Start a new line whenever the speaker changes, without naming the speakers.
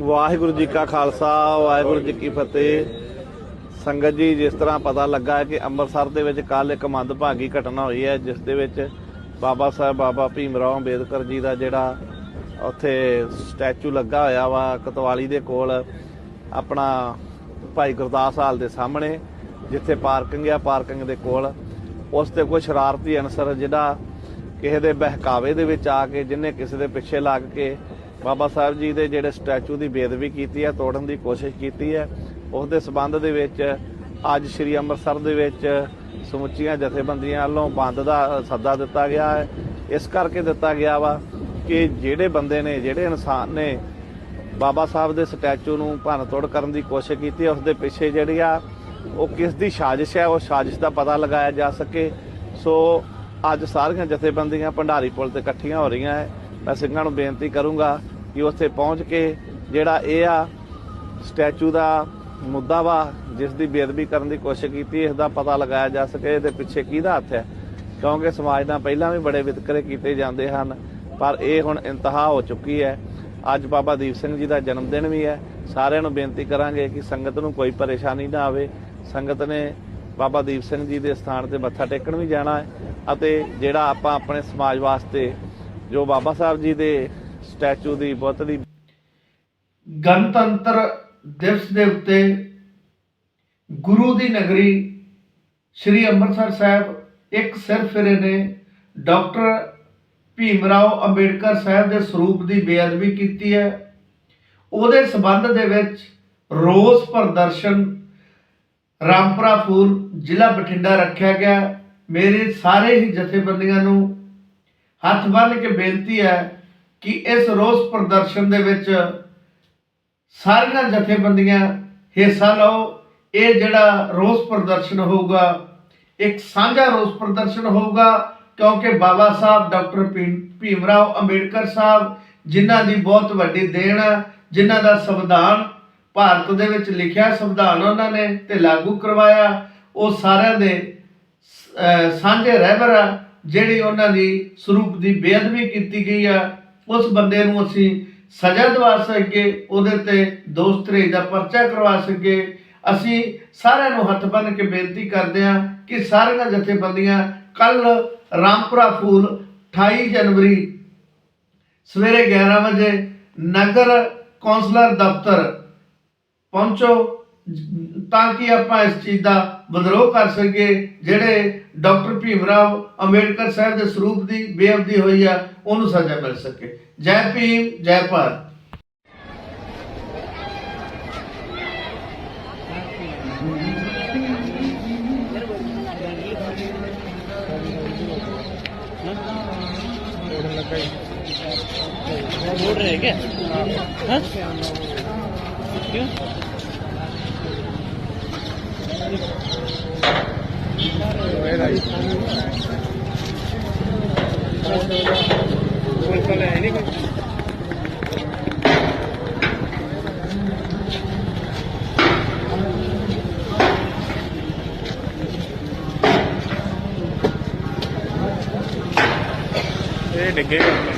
ਵਾਹਿਗੁਰੂ ਜੀ ਕਾ ਖਾਲਸਾ, ਵਾਹਿਗੁਰੂ ਜੀ ਕੀ ਫਤਿਹ। ਸੰਗਤ ਜੀ, ਜਿਸ ਤਰ੍ਹਾਂ ਪਤਾ ਲੱਗਾ ਹੈ ਕਿ ਅੰਮ੍ਰਿਤਸਰ ਦੇ ਵਿੱਚ ਕੱਲ ਇੱਕ ਮੰਦਭਾਗੀ ਘਟਨਾ ਹੋਈ ਹੈ, ਜਿਸ ਦੇ ਵਿੱਚ ਬਾਬਾ ਸਾਹਿਬ, ਬਾਬਾ ਭੀਮ ਰਾਓ ਅੰਬੇਦਕਰ ਜੀ ਦਾ ਜਿਹੜਾ ਉੱਥੇ ਸਟੈਚੂ ਲੱਗਾ ਹੋਇਆ ਵਾ, ਕਤਵਾਲੀ ਦੇ ਕੋਲ, ਆਪਣਾ ਭਾਈ ਗੁਰਦਾਸ ਹਾਲ ਦੇ ਸਾਹਮਣੇ, ਜਿੱਥੇ ਪਾਰਕਿੰਗ ਆ, ਪਾਰਕਿੰਗ ਦੇ ਕੋਲ। ਉਸ ਤੇ ਕੋਈ ਸ਼ਰਾਰਤੀ ਅਨਸਰ ਜਿਹੜਾ ਕਿਸੇ ਦੇ ਬਹਿਕਾਵੇ ਦੇ ਵਿੱਚ ਆ ਕੇ ਜਿਨੇ ਕਿਸੇ ਦੇ ਪਿੱਛੇ ਲੱਗ ਕੇ ਬਾਬਾ ਸਾਹਿਬ ਜੀ ਦੇ ਜਿਹੜੇ ਸਟੈਚੂ ਦੀ ਬੇਦਬੀ ਕੀਤੀ ਹੈ, ਤੋੜਨ ਦੀ ਕੋਸ਼ਿਸ਼ ਕੀਤੀ ਹੈ ਉਸ ਦੇ ਸਬੰਧ ਦੇ ਵਿੱਚ ਅੱਜ ਸ੍ਰੀ ਅੰਮ੍ਰਿਤਸਰ ਦੇ ਵਿੱਚ ਸਮੁੱਚੀਆਂ ਜਥੇਬੰਦੀਆਂ ਵੱਲੋਂ ਬੰਦ ਦਾ ਸੱਦਾ ਦਿੱਤਾ ਗਿਆ ਹੈ। ਇਸ ਕਰਕੇ ਦਿੱਤਾ ਗਿਆ ਵਾ ਕਿ ਜਿਹੜੇ ਬੰਦੇ ਨੇ, ਜਿਹੜੇ ਇਨਸਾਨ ਨੇ ਬਾਬਾ ਸਾਹਿਬ ਦੇ ਸਟੈਚੂ ਨੂੰ ਭੰਨ ਤੋੜ ਕਰਨ ਦੀ ਕੋਸ਼ਿਸ਼ ਕੀਤੀ ਹੈ ਉਸ ਦੇ ਪਿੱਛੇ ਜਿਹੜੀ ਆ, ਉਹ ਕਿਸ ਦੀ ਸਾਜ਼ਿਸ਼ ਹੈ, ਉਹ ਸਾਜ਼ਿਸ਼ ਦਾ ਪਤਾ ਲਗਾਇਆ ਜਾ ਸਕੇ। ਸੋ ਅੱਜ ਸਾਰੀਆਂ ਜਥੇਬੰਦੀਆਂ ਭੰਡਾਰੀ ਪੁਲ ਤੇ ਇਕੱਠੀਆਂ ਹੋ ਰਹੀਆਂ ਹੈ। ਮੈਂ ਸਿੰਘਾਂ ਨੂੰ ਬੇਨਤੀ ਕਰੂੰਗਾ ਕਿ ਉੱਥੇ ਪਹੁੰਚ ਕੇ ਜਿਹੜਾ ਇਹ ਆ ਸਟੈਚੂ ਦਾ ਮੁੱਦਾ ਵਾ, ਜਿਸ ਦੀ ਬੇਅਦਬੀ ਕਰਨ ਦੀ ਕੋਸ਼ਿਸ਼ ਕੀਤੀ ਇਸ ਦਾ ਪਤਾ ਲਗਾਇਆ ਜਾ ਸਕੇ, ਇਹਦੇ ਪਿੱਛੇ ਕਿਹਦਾ ਹੱਥ ਹੈ? ਕਿਉਂਕਿ ਸਮਾਜ ਨਾਲ ਪਹਿਲਾਂ ਵੀ ਬੜੇ ਵਿਤਕਰੇ ਕੀਤੇ ਜਾਂਦੇ ਹਨ, ਪਰ ਇਹ ਹੁਣ ਇੰਤਹਾ ਹੋ ਚੁੱਕੀ ਹੈ। ਅੱਜ ਬਾਬਾ ਦੀਪ ਸਿੰਘ ਜੀ ਦਾ ਜਨਮ ਦਿਨ ਵੀ ਹੈ। ਸਾਰਿਆਂ ਨੂੰ ਬੇਨਤੀ ਕਰਾਂਗੇ ਕਿ ਸੰਗਤ ਨੂੰ ਕੋਈ ਪਰੇਸ਼ਾਨੀ ਨਾ ਆਵੇ। ਸੰਗਤ ਨੇ ਬਾਬਾ ਦੀਪ ਸਿੰਘ ਜੀ ਦੇ ਸਥਾਨ ਤੇ ਮੱਥਾ ਟੇਕਣ ਵੀ ਜਾਣਾ ਹੈ ਅਤੇ ਜਿਹੜਾ ਆਪਾਂ ਆਪਣੇ ਸਮਾਜ ਵਾਸਤੇ ਜੋ ਬਾਬਾ ਸਾਹਿਬ ਜੀ ਦੇ ਸਟੈਚੂ ਦੀ, ਬੁੱਤ ਦੀ।
ਗਣਤੰਤਰ ਦਿਵਸ ਦੇ ਉੱਤੇ ਗੁਰੂ ਦੀ ਨਗਰੀ ਸ੍ਰੀ ਅੰਮ੍ਰਿਤਸਰ ਸਾਹਿਬ ਇੱਕ ਸਿਰ ਫਿਰੇ ਨੇ। ਡਾਕਟਰ ਭੀਮ ਰਾਓ ਅੰਬੇਡਕਰ ਸਾਹਿਬ ਦੇ ਸਰੂਪ ਦੀ ਬੇਅਦਬੀ ਕੀਤੀ ਹੈ। ਉਹਦੇ ਸਬੰਧ ਦੇ ਵਿੱਚ ਰੋਸ ਪ੍ਰਦਰਸ਼ਨ ਰਾਮਪੁਰਾ ਫੂਲ ਜ਼ਿਲ੍ਹਾ ਬਠਿੰਡਾ ਰੱਖਿਆ ਗਿਆ। ਮੇਰੇ ਸਾਰੇ ਹੀ ਜਥੇਬੰਦੀਆਂ ਨੂੰ ਹੱਥ ਬੰਨ੍ਹ ਕੇ ਬੇਨਤੀ ਹੈ ਕਿ ਇਸ ਰੋਸ ਪ੍ਰਦਰਸ਼ਨ ਦੇ ਵਿੱਚ ਸਾਰੀਆਂ ਜਥੇਬੰਦੀਆਂ ਹਿੱਸਾ ਲਓ। ਇਹ ਜਿਹੜਾ ਰੋਸ ਪ੍ਰਦਰਸ਼ਨ ਹੋਊਗਾ, ਇੱਕ ਸਾਂਝਾ ਰੋਸ ਪ੍ਰਦਰਸ਼ਨ ਹੋਊਗਾ, ਕਿਉਂਕਿ ਬਾਬਾ ਸਾਹਿਬ, ਡਾਕਟਰ ਭੀਮ ਰਾਓ ਅੰਬੇਡਕਰ ਸਾਹਿਬ, ਜਿਨ੍ਹਾਂ ਦੀ ਬਹੁਤ ਵੱਡੀ ਦੇਣ ਹੈ ਜਿਨ੍ਹਾਂ ਦਾ ਸੰਵਿਧਾਨ ਭਾਰਤ ਦੇ ਵਿੱਚ ਲਿਖਿਆ ਸੰਵਿਧਾਨ ਉਹਨਾਂ ਨੇ ਤੇ ਲਾਗੂ ਕਰਵਾਇਆ, ਉਹ ਸਾਰਿਆਂ ਦੇ ਸਾਂਝੇ ਰਹਿਬਰ ਆ, ਜਿਹੜੀ ਉਹਨਾਂ ਦੀ ਸਰੂਪ ਦੀ ਬੇਅਦਬੀ ਕੀਤੀ ਗਈ ਆ। ਉਸ ਬੰਦੇ ਨੂੰ ਅਸੀਂ ਸਜ਼ਾ ਦਿਵਾ ਸਕੀਏ, ਉਹਦੇ ਤੇ ਦੋਸਤਰੀ ਦਾ ਪਰਚਾ ਕਰਵਾ ਸਕੀਏ। ਅਸੀਂ ਸਾਰਿਆਂ ਨੂੰ ਹੱਥ ਬੰਨ੍ਹ ਕੇ ਬੇਨਤੀ ਕਰਦੇ ਹਾਂ ਕਿ ਸਾਰੀਆਂ ਜਥੇਬੰਦੀਆਂ ਕੱਲ ਰਾਮਪੁਰਾ ਫੂਲ 28 ਜਨਵਰੀ ਸਵੇਰੇ 11 ਵਜੇ ਨਗਰ ਕੌਂਸਲਰ ਦਫ਼ਤਰ ਪਹੁੰਚੋ। ਤਾਂ ਕਿ ਆਪਾਂ ਇਸ ਚੀਜ਼ ਦਾ ਵਿਦਰੋਹ ਕਰ ਸਕੀਏ ਜਿਹੜੇ ਡਾਕਟਰ ਭੀਮ ਰਾਓ ਅੰਬੇਡਕਰ ਸਾਹਿਬ ਦੇ ਸਰੂਪ ਦੀ ਬੇਅਦਬੀ ਹੋਈ ਆ ਉਹਨੂੰ ਸਜ਼ਾ ਮਿਲ ਸਕੇ ਜੈ ਭੀਮ ਜੈ ਭਾਰਤ
बोल रहे हैं क्या हाँ? क्यों ਇਹ ਡਿੱਗੇਗਾ।